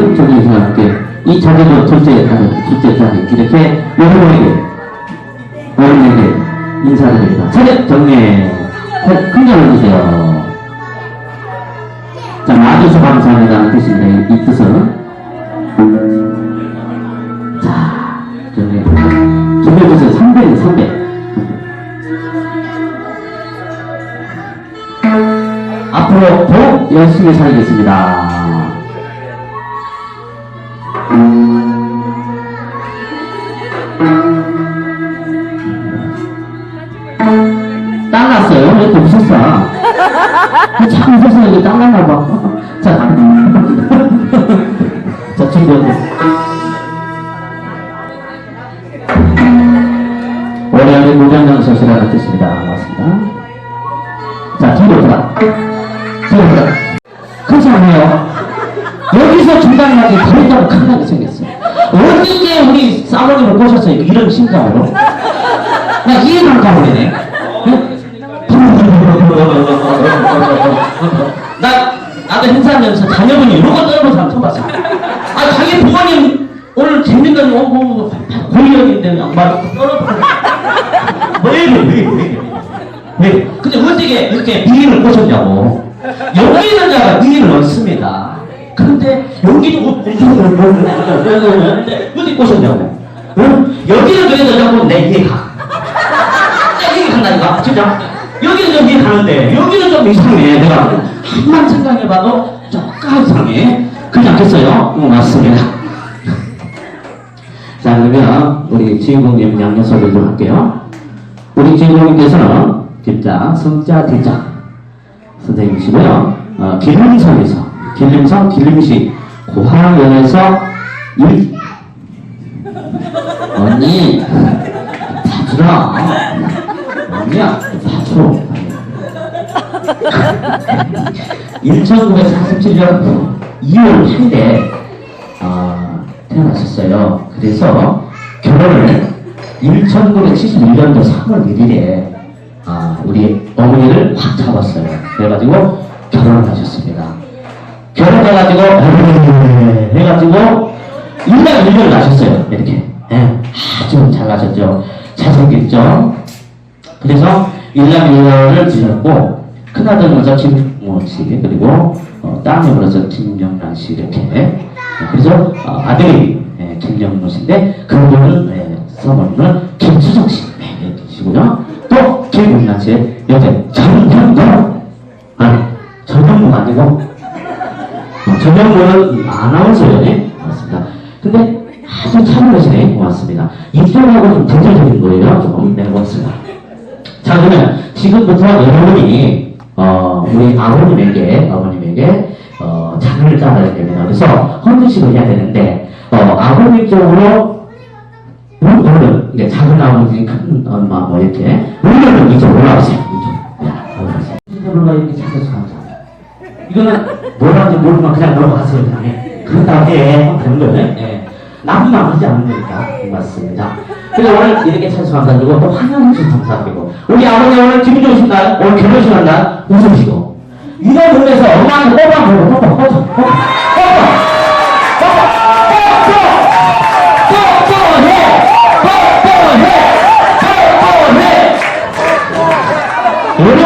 우리는 정리해서 함께 이 자제도 둘째 딸, 둘째 딸 이렇게 여러분에게 어머니에게 인사드립니다. 차례 정리 큰절 올리세요. 자, 와주셔서 감사합니다. 뜻인데, 이 뜻은. 자, 정리. 준비해주세요. 300, 300. 앞으로 더 열심히 살겠습니다. 딸났어요? 왜 이렇게 웃었어? 참 웃었어. 이게 딸났나 봐. 자, 자, 친구들. 올해 안에 무장장 서시라는 뜻입니다. 맞습니다. 자, 돌 중단하게 다리다고 큰하게 생겼어요. 어떻게 우리 사모님을 꼬셨어요? 이런 심정으로? 나 이해가 안 가버리네. 나, 나도 행사하면서 자녀분이 거 떨고 사람 처음 봤어. 아, 자기 부모님 오늘 재밌는, 어, 뭐, 고위력인데, 막, 떨어져. 왜 이래, 왜 이래, 왜 이래. 왜? 근데 어떻게 이렇게 미인을 꼬셨냐고. 여기 있는 자가 미인을 얻습니다. 그런데 여기도 못 어디 꼬셨냐고. 응? 여기는 그래도 자꾸 내 이해가. 나 이해 간다니까, 진짜. 여기는 좀 이해 가는데, 여기는 좀 이상해. 내가 한만 생각해봐도 조금 이상해. 그렇지 않겠어요? 응, 맞습니다. 자, 그러면 우리 주인공님 양념 소개 좀 할게요. 우리 주인공님께서는 김자, 성자, 대자 선생님이시고요. 어, 길림성에서, 길림성, 길림시 고향연에서 일, 언니, 봐주라. 언니야, 봐줘. 1947년 2월 8일에 어, 태어나셨어요. 그래서 결혼을 1971년도 3월 1일에 아, 우리 어머니를 확 잡았어요. 그래가지고 결혼을 하셨습니다. 결혼해가지고 해가지고 1년 1년을 나셨어요. 이렇게 예, 아주 잘나셨죠. 잘생겼죠. 그래서 1년 1년을 지냈고 큰아들로서 김모 씨 그리고 어, 딸내미로서 김영란 씨 이렇게 어, 그래서 어, 아들이 예, 김영모 씨인데 그분은 예, 성함은 1번 아나운서연에 맞습니다. 근데 아주 참여하시네. 고맙습니다. 입술하고는 대체적인 거예요. 조금. 네, 고맙습니다. 자, 그러면 지금부터 여러분이, 어, 우리 아버님에게, 아버님에게, 어, 자료를 짜야 됩니다. 그래서 헌주식을 해야 되는데, 어, 아버님 쪽으로, 오늘은, 이제 작은 아버지, 큰 엄마, 뭐, 이렇게, 오늘은 이쪽 올라오세요. 이쪽. 올라오세요. 이쪽으로 이렇게 찾아서 이거는 뭐라는지 모르면 그냥 넘어가세요. 그냥 예. 그렇다 해 되는 거예요. 예. 나쁘만 하지 않는 거니까 맞습니다. 그래서 오늘 이렇게 찬송한다고 또 환영해 주셔서 감사드리고 우리 아버지 오늘 기분 좋으신 날 오늘 결혼식 한날 웃으시고 이런 동네에서 엄마한테 뽀뽀 한번 뽀뽀 뽀뽀 뽀뽀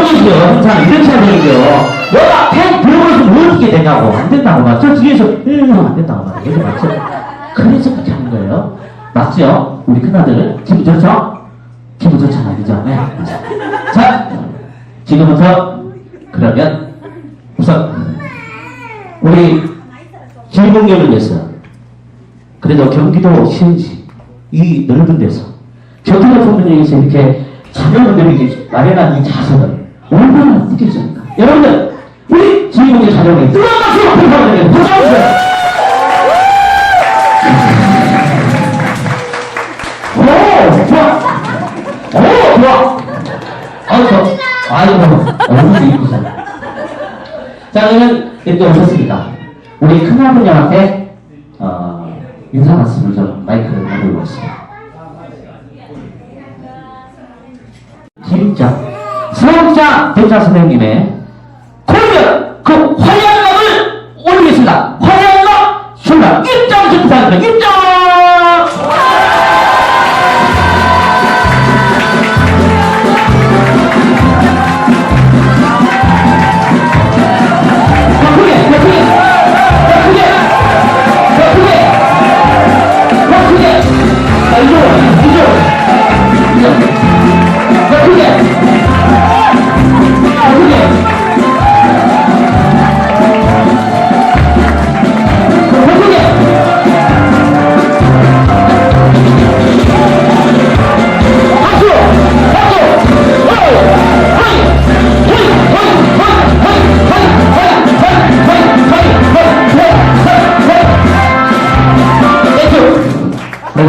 여러분이죠 항상 이런 차들이죠 너가 팬 불러버려서 뭐 어떻게 되냐고 안 된다고 말저 뒤에서 음 안 된다고 말이야 이게 맞죠? 그래서 그렇게 하는 거예요 맞죠? 우리 큰아들 기분 좋죠? 기분 좋잖아 그죠? 네. 자 지금부터 그러면 우선 우리 길공연을 위해서 그래도 경기도 시흥시 이 넓은 데서 경기도 분들에게서 이렇게 자녀분들에게 마련한 이 자세는 얼마나 느껴집니까? 여러분들 우리 주인공의 자녀에게 뜨거운 박수 부탁드립니다. 부탁드립니다. 오, 좋아. 오, 좋아. 얼굴이 이쁘다. 자, 그러면 이렇게 오셨습니다. 우리 큰아버님 한테, 어, 인사 말씀을 좀 마이크를 가지고 있습니다. 진짜, 성자 대자 선생님의 공연, 그 화양음을 올리겠습니다. 화양음 출발! 박수 부탁드립니다. 입장!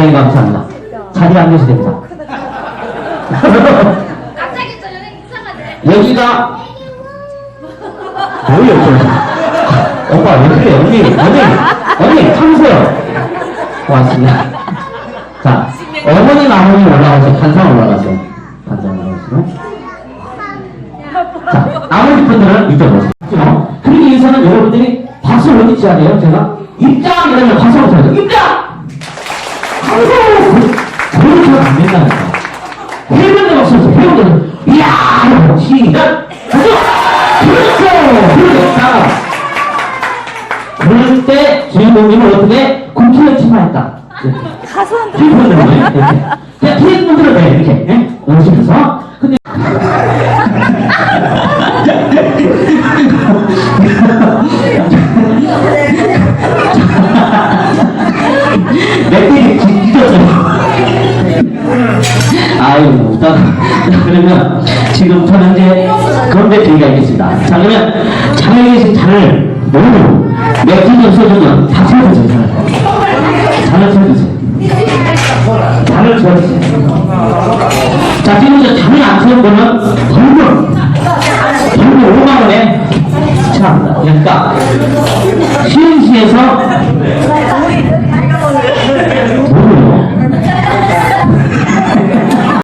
대단히 감사합니다. 자리에 앉으셔도 됩니다. 갑자기 저 연예인 이상하네. 여기가 뭐예요, 또? 오빠, 왜 그래, 언니? 언니, 언니, 참으세요. 고맙습니다. 자, 어머니, 아버님 올라가세요. 한상 올라가세요. 한상 올라가세요. 자, 아버지 분들은 이쪽으로 오세요. 그렇게 해서는 여러분들이 박수를 어디 쳐야 돼요? 제가 입장! 이러면 쳐야 돼요. 입장! 그렇게 안 된다는 거야. 해변에 없어서 해변은 이야 시작 가죠 그렇죠 그렇다 그럴 때 주인공님은 어떻게 군키를 치마했다 가수한테 테이프 흔들어 이렇게 테이프 흔들어 이렇게 예? 연습해서 그러면 지금부터 이제 건배 드리가 있겠습니다. 자, 그러면 장에 계신 잔을 모두 맥주전 소주전 다 채워주세요. 잔을 채워주세요. 잔을 채워주세요. 자, 지금 이제 잔을 안 채운 거